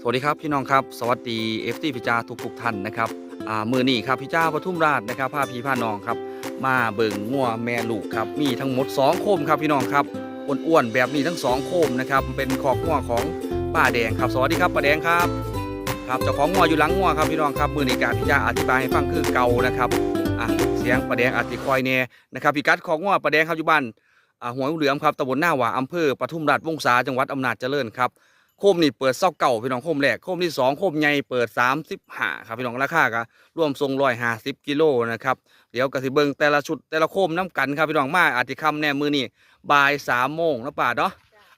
สวัสดีครับพี่น้องครับ สวัสดีเอฟซีพิจาทุกทุกท่านนะครับมือนี่ครับพิจาปทุมราชนะครับพาพี่พานองครับ มาเบิ่งงัวแม่ลูกครับมีทั้งหมด 2 โคมครับพี่น้องครับอ้วนๆแบบนี้ทั้งสองโคมนะครับเป็นขอกงัวของป้าแดงครับ สวัสดีครับป้าแดงครับครับเจ้าของงัวอยู่หลังงัวครับพี่น้องครับมือนี่การพิจาอธิบายให้ฟังคือเก่านะครับอะเสียงป้าแดงอาจจะคอยแน่นะครับพิกัดของงัวป้าแดงครับอยู่บ้านหัวเหลือมครับตำบลหน้าหว่าอำเภอปทุมราชวงศาจังหวัดอำนาจเจริญครับ โคมนี่เปิดเศร้าเก่าพี่น้องโคมแรกโคมที่สองโคมใหญ่เปิด35ครับพี่น้องราคาก็รวมทรงร้อยห้าสิบกิโลนะครับเดี๋ยวกสิเบิงแต่ละชุดแต่ละโคมน้ำกันครับพี่น้องมาอาจจะคำแน่มือนี่บ่ายสามโมงนะป่าเนาะ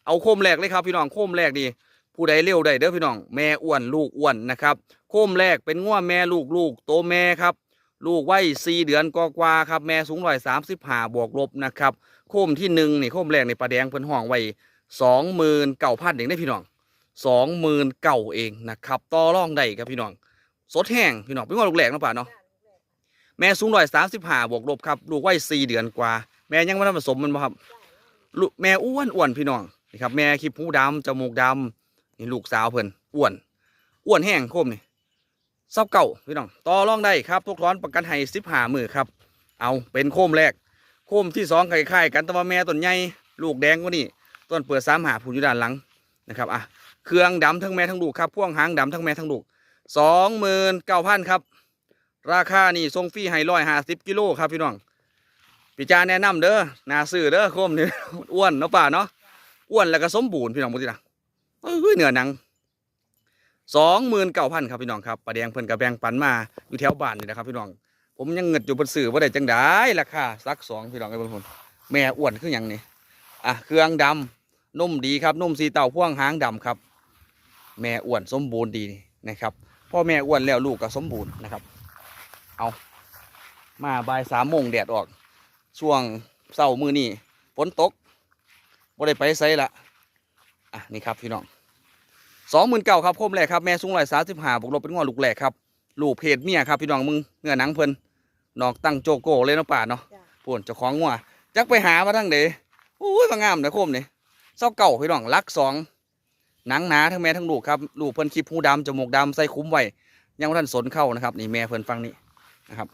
เอาโคมแรกเลยครับพี่น้องโคมแรกนี่ผู้ใดเร็วได้เด้อพี่น้องแม่อ้วนลูกอ้วนนะครับโคมแรกเป็นง่วแม่ลูกลูกโตแม่ครับลูกไว้สี่เดือนกว่าๆครับแม่สูงร้อยสามสิบห้าบวกลบนะครับโคมที่หนึ่งนี่โคมแรกในปลาแดงเพิ่นห้องไว้สองหมื่นเก้าพันเองได้อพี่น้อง สองหมื่นเก่าเองนะครับต่อรองได้ครับพี่น้อง สดแห้งพี่น้องเป็นว่าลูกแหลกนะป่าเนาะแม่สูงร้อยสามสิบห้าบวกลบครับลูกไว้สี่เดือนกว่า แม่ยังไม่ได้ผสมมันบ่ครับลูกแม่อ้วนอ้วนพี่น้องนี่ครับแม่ขี้หูดำจมูกดำนี่ลูกสาวเพิ่นอ้วนอ้วนแห้งโคมนี่เศร้าเก่าพี่น้องต่อรองได้ครับทุกร้อนประกันให้สิบห้ามือครับ เอาเป็นโคมแรก โคมที่สองคล้ายๆกันแต่ว่าแม่ต้นใหญ่ลูกแดงกว่านี่ต้นเปิดสามหาผูอยู่ด้านหลังนะครับอะ เครื่องดำทั้งแม่ทั้งลูกครับพ่วงหางดำทั้งแม่ทั้งลูกสองหมื่นเก้าพันครับ ราคานี่ทรงฟรีให้ร้อยห้าสิบกิโลครับพี่น้องพี่จาแนะนำเด้อนาซื้อเด้อโคมนี่อ้วนเนาะป่าเนาะอ้วนแล้วก็สมบูรณ์พี่น้องบุตรนะเอ้ยเนื้อหนังสองหมื่นเก้าพันครับพี่น้องครับปลาแดงเพิ่นกับแบงปันมาอยู่แถวบ้านนี่นะครับพี่น้อง ผมยังเงิดอยู่บนสื่อว่าได้จังได้ราคาสักสองพี่น้องไอ้บนแม่อ้วนคืออย่างนี้อะเครื่องดำนุ่มดีครับนุ่มสีเต่าพ่วงหางดำครับ แม่อ้วนสมบูรณ์ดีนะครับพ่อแม่อ้วนแล้วลูกก็สมบูรณ์นะครับ เอามาบ่ายสามโมงแดดออก ช่วงเสาร์มือนี่ฝนตกบ่ได้ไปไซละอะนี่ครับพี่น้องสองหมื่นเก้าครับโคมแรกครับแม่สูงร้อยสามสิบห้าบวกลบเป็นงอลูกแรกครับลูกเพศเมียครับพี่น้องมึงเนื้อหนังเพิ่นนอกตั้งโจโก้เลยเนาะป่าเนาะจ้ะป่วนเจ้าของงัวจักไปหามาทั้งเดโอ้ยมางามนะโคมนี่เศร้าเก่าพี่น้องรักสอง หนังหนาทั้งแม่ทั้งลูกครับลูกเพิ่นคลิปหูดำจมูกดำใส่คุ้มไว้ยังท่านสนเข้านะครับ นี่แม่เพิ่นฟังนี่นะครับ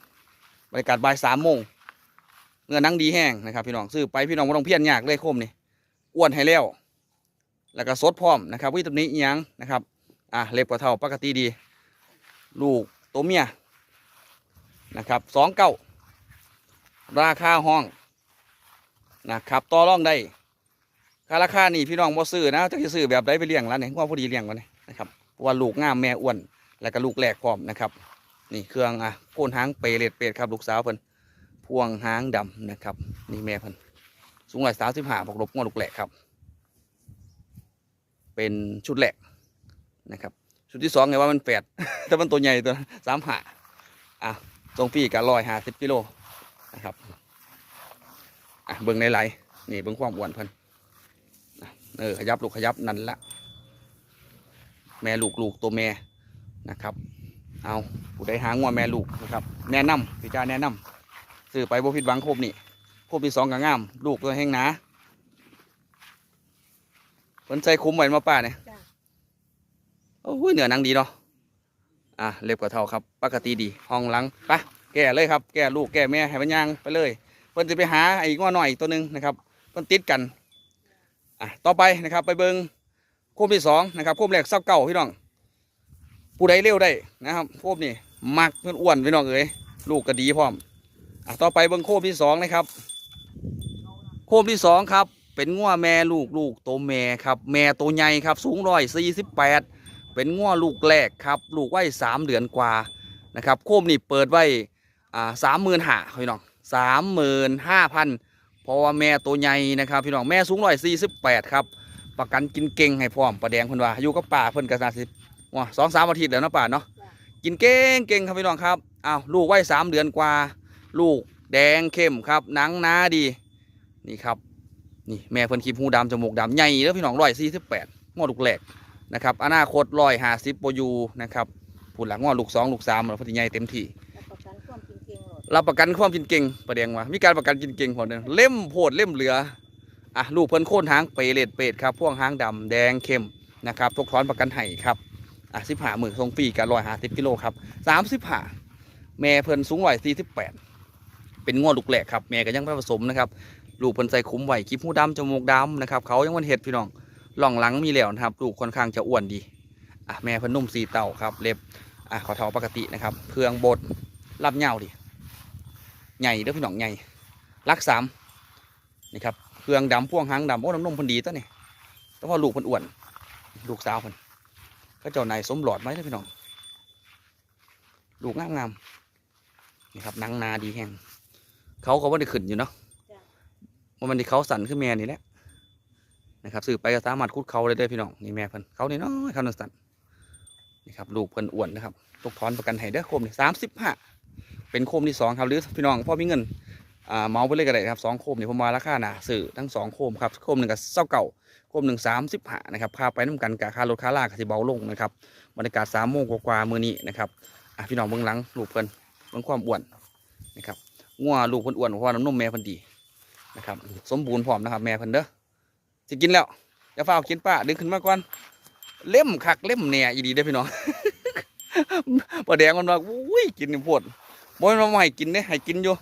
บรรยากาศบ่ายสามโมงเงินหนังดีแห้งนะครับพี่น้องซื้อไปพี่น้องไม่ต้องเพี้ยนยากเลยคมนี่อ้วนให้แล้วแล้วก็สดพร้อมนะครับวิตามินอิหยังนะครับอะเล็บกว่าเท่าปกติดี ลูกตัวเมียนะครับสองเก้าราคาห้องนะครับต่อรองได้าราคานี่พี่น้องบ่ซื้อนะจะซื้อแบบใดไปเลี้ยงแล้วเนี่ยว่าพอดีเลี้ยงกันนี่นะครับว่าลูกงามแม่อ้วน แล้วก็ลูกแหลกพร้อมนะครับ นี่เครื่องอะโคนหางเปรเลดเป็ดครับลูกสาวเพิ่นพวงหางดำนะครับ นี่แม่เพิ่นสูงร้อยสามสิบห้าบวกลบงอลูกแหลกครับ เป็นชุดแหลกนะครับ ชุดที่สองไงว่ามันแปดแต่มันตัวใหญ่ตัวสามหาอะทรงปีกับร้อยห้าสิบกิโลนะครับอะเบิ่งในไหลนี่เบิ่งความอ้วนเพิ่น เออขยับลูกขยับนั่นละแม่ลูกลูกตัวแม่นะครับ เอาผู้ใดหางว่าแม่ลูกนะครับ แนะนำพี่จาแนะนำซื้อไปบ่ผิดหวังครบนี่ครบที่สองก็งาม ลูกตัวแห้งหนาเพิ่นใส่คุ้มไว้มาป้าเนี่ยจ้ะโอ้ยเหนือหนังดีเนาะอะเล็บกว่าเท่าครับ ปกติดีห้องหลังไปแก่เลยครับ แก่ลูกแก่แม่ให้มันย่างไปเลยเพิ่นจะไปหาไอ้ง้อหน่อยอีกตัวหนึงนะครับเพิ่นติดกัน อะต่อไปนะครับไปเบิงโคมที่สองนะครับโคมแรกเศร้าเก่าพี่น้อง ผู้ใดเร็วได้นะครับโคมนี่มักเพื่อนอ้วนพี่น้องเอ๋ยลูกก็ดีพร้อมอะต่อไปเบิงโคมที่สองนะครับ โคมที่สองครับ เป็นง้วแม่ลูกลูกโตแม่ครับ แม่ตัวใหญ่ครับ สูงร้อยสี่สิบแปดเป็นง้วลูกแรกครับ ลูกไว้สามเดือนกว่านะครับโคมนี่เปิดไว้อ่าสามหมื่นห้าพี่น้องสามหมื่นห้าพัน เพราะว่าแม่ตัวใหญ่นะครับ พี่น้องแม่สูงร้อยสี่สิบแปดครับประกันกินเก่งให้พร้อมประแดงเพิ่นว่าอยู่กับป่าเพิ่นก็นาสิว้าสองสามอาทิตย์แล้วเนาะป่าเนาะกินเก่งเก่งครับพี่น้องครับอ้าวลูกไว้สามเดือนกว่า ลูกแดงเข้มครับหนังหนาดีนี่ครับนี่แม่เพิ่นคีบหูดำจมูกดำใหญ่แล้วพี่น้องร้อยสี่สิบแปดงอลูกแหลกนะครับอนาคตร้อยห้าสิบปยูนะครับผุนหลังงอลูกสองลูกสามแล้วเพิ่นใหญ่เต็มที่ รับประกันความจริงเก่งหมดรับประกันความกินเก่งประเดียงว่ามีการประกันกินเก่งพอเดิมเล่มโพดเล่มเหลืออะลูกเพิ่นโค่นหางเปรเลดเป็ดครับพ่วงหางดำแดงเข้มนะครับทุกถอนประกันไห้ครับอะสิบห้าหมื่นทรงปีกับร้อยห้าสิบกิโลครับสามสิบห้าแม่เพิ่นสูงร้อยสี่สิบแปดเป็นงวดลูกแหลกครับแม่ก็ยังไม่ผสมนะครับลูกเพิ่นใส่คุ้มไหวคิ้หูดำจมูกดำนะครับเขายังวันเห็ดพี่น้องหล่องหลังมีแล้วนะครับลูกค่อนข้างจะอ้วนดีอะแม่เพิ่นนุ่มสีเต่าครับเล็บอะขอเท้าปกตินะครับเพืองบดรับเหงาดิ ใหญ่เด้อพี่น้องใหญ่รักสามนี่ครับเพืองดำพ่วงหางดำโอ้น้ำนมเพิ่นดีตัวนี่แต่ว่าลูกเพิ่นอ้วน ลูกสาวเพิ่นก็เจ้านายสมหลอดไหมเด้อพี่น้องลูกงามงามๆนี่ครับหนังนาดีแห้งเขาก็ว่าได้ขึ้นอยู่เนาะจ้ะว่ามันที่เขาสั่นขึ้นแม่นี่แหละนะครับสืบไปก็สามารถคุดเขาเลยได้อพี่น้องนี่แม่เพิ่นเขานี่น้อยเขาหนึ่งสั่นนี่ครับลูกเพิ่นอ้วนนะครับตกถอนประกันให้เด้อโคมนี่สามสิบห้า เป็นโคมที่สองครับหรือพี่น้องพ่อมีเงินอ่าเมาไปเลยก็ได้ครับสองโคมนี่ผมมาราคาหนาสื่อทั้งสองโคมครับโคมหนึ่งกับเศร้าเก่าโคมหนึ่งสามสิบหานะครับพาไปน้ำกันกับค่ารถค่าลากสิเบาลงนะครับบรรยากาศสามโมงกว่าๆมือนี้นะครับอะพี่น้องเบื้องหลังลูกเพิ่นเบื้องความอ้วนนะครับงัวลูกเพิ่นอ้วนเพราะว่าน้ำนมแม่เพิ่นดีนะครับสมบูรณ์พร้อมนะครับแม่เพิ่นเด้อสิกินแล้วอย่าฟ้ากินป้าดึงขึ้นมาก่อนเล่มคักเล่มเนี่ยอีดีเด้พี่น้องปลาแดงมันว่าอุ้ยกินนี่โพด บ่แม่นว่าบ่ให้กินเด้ให้กินอยู่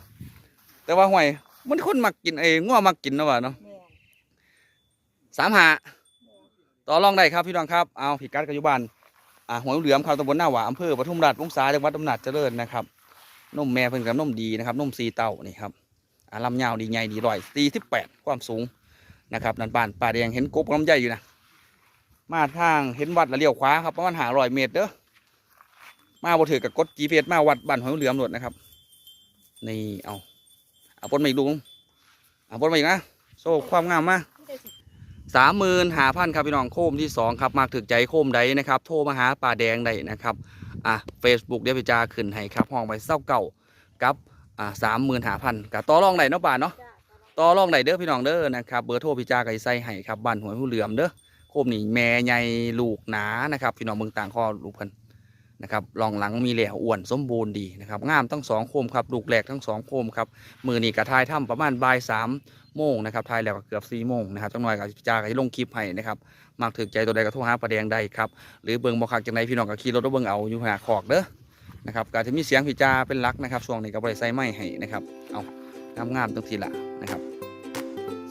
แต่ว่าห่วยมันคนมักกินเอ้ง้อมักกินเนาะว่าเนาะแม่นสามหาแม่นต่อรองได้ครับพี่น้องครับเอาพิกัดกัอยู่บ้านอ่าหัวเหลือมครับตำบลหน้าหวาอำเภอปทุมราชวงศาจังหวัดอำนาจเจริญนะครับนมแม่เพิ่นกับนมดีนะครับนมสีเต้านี่ครับอ่าลำยาวดีใหญ่ดีร้อยสี่สิบแปดความสูงนะครับนันบ้านป่าแดงเห็นกบลำใหญ่อยู่นะมาทางเห็นวัดแล้วเลี้ยวขวาครับประมาณหาร้อยเมตรเด้อ มาบ่ถือกับกด GPS มาวัดบ้านหอยเหลือมหลดนะครับนี่เอาเอาปนมาอีกลุงเอาปนมาอีกนะโซ่ความงามมาไม่ได้สิสามหมื่นหาพันครับพี่น้องโคมที่สองครับมากถึกใจโคมใดนะครับ โทรมาหาป่าแดงได้นะครับอะเฟซบุ๊กเดี๋ยวพี่จาขึ้นให้ครับห้องไปเศร้าเก่ากับอ่าสามหมื่นหาพันกับต่อรองได้เนาะป่าเนาะจ้ะต่อรองได้เด้อพี่น้องเด้อนะครับเบอร์โทรพี่จาไก่ไส้ให้ครับบ้านหัวผู้เหลือมเด้อโคมนี่แม่ใหญ่ลูกหนานะครับพี่น้องเมืองต่างข้อลูกเพิ่น นะครับรองหลังมีแหล่อ้วนสมบูรณ์ดีนะครับงามทั้งสองโคมครับลูกแหลกทั้งสองโคมครับมือนี่กระทายถ้ำประมาณบ่ายสามโมงนะครับทายแล้วก็เกือบสี่โมงนะครับจังหน่อยกับพี่จาก็จะลงคลิปให้นะครับมากถึกใจตัวใดก็โทรหาประแดงได้ครับหรือเบิ่งบ่คักจังไดพี่น้องก็ขี่รถเบิ่งเอาอยู่หาขอกเด้อนะครับก็จะมีเสียงพี่จาเป็นลักนะครับช่วงนี้ก็บ่ได้ใส่ไม้ให้นะครับเอางามๆตั้งทีละนะครับ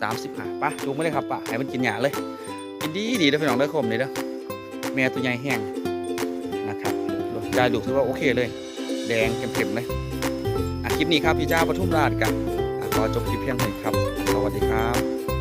สามสิบห้าปะจูงไม่ได้ครับปะให้มันกินหยาเลยกินดีดีเด้อพี่น้องเด้อคมเลยเด้อแม่ตัวใหญ่แห้ง กายดูถือว่าโอเคเลย แดงเข็มๆเลยอะคลิปนี้ครับพี่จ้าปทุมราชกันขอจบคลิปเพียงเท่านี้ครับ สวัสดีครับ